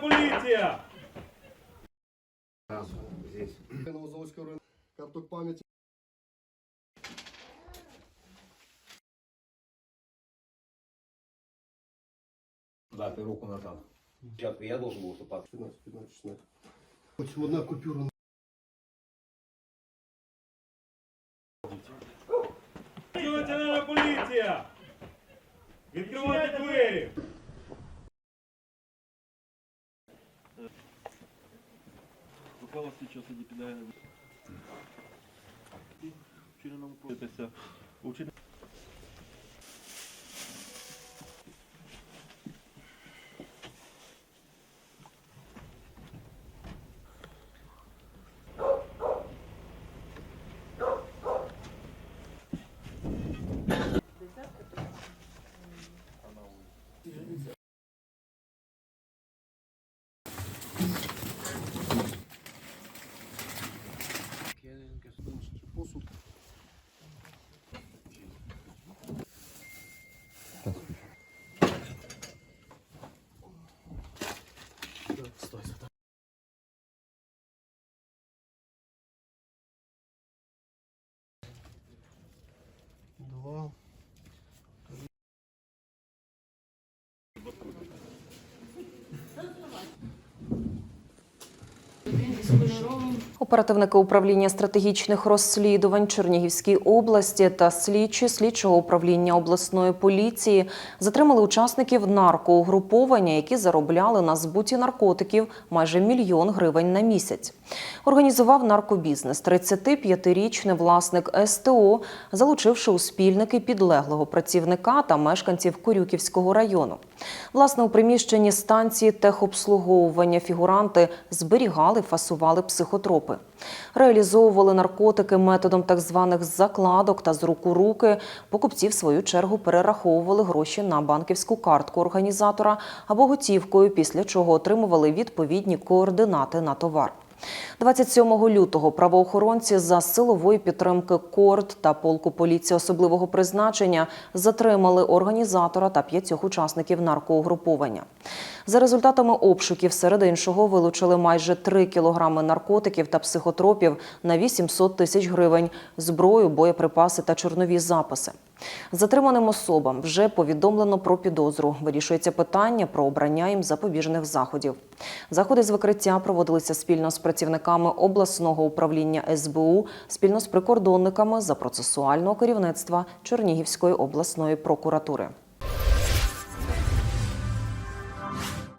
поліція! Сразу здесь. Новозаводського району карток пам'яті. Да, ты руку нажал. Сейчас я должен был уступаться. 15, 15, 16. Ось одна купюра. Національна поліція! Відкривайте двері! Ухвала слідчого судді підлягає вчиненому Оперативники управління стратегічних розслідувань Чернігівській області та слідчі слідчого управління обласної поліції затримали учасників наркоугруповання, які заробляли на збуті наркотиків майже мільйон гривень на місяць. Організував наркобізнес 35-річний власник СТО, залучивши у спільники підлеглого працівника та мешканців Корюківського району. Власне, у приміщенні станції техобслуговування фігуранти зберігали, фасували психотропи. Реалізовували наркотики методом так званих закладок та з рук у руки. Покупці, в свою чергу, перераховували гроші на банківську картку організатора або готівкою, після чого отримували відповідні координати на товар. 27 лютого правоохоронці за силової підтримки КОРД та полку поліції особливого призначення затримали організатора та п'ятьох учасників наркоугруповання. За результатами обшуків, серед іншого, вилучили майже 3 кілограми наркотиків та психотропів на 800 тисяч гривень, зброю, боєприпаси та чорнові записи. Затриманим особам вже повідомлено про підозру. Вирішується питання про обрання їм запобіжних заходів. Заходи з викриття проводилися спільно з працівниками обласного управління СБУ, спільно з прикордонниками за процесуального керівництва Чернігівської обласної прокуратури.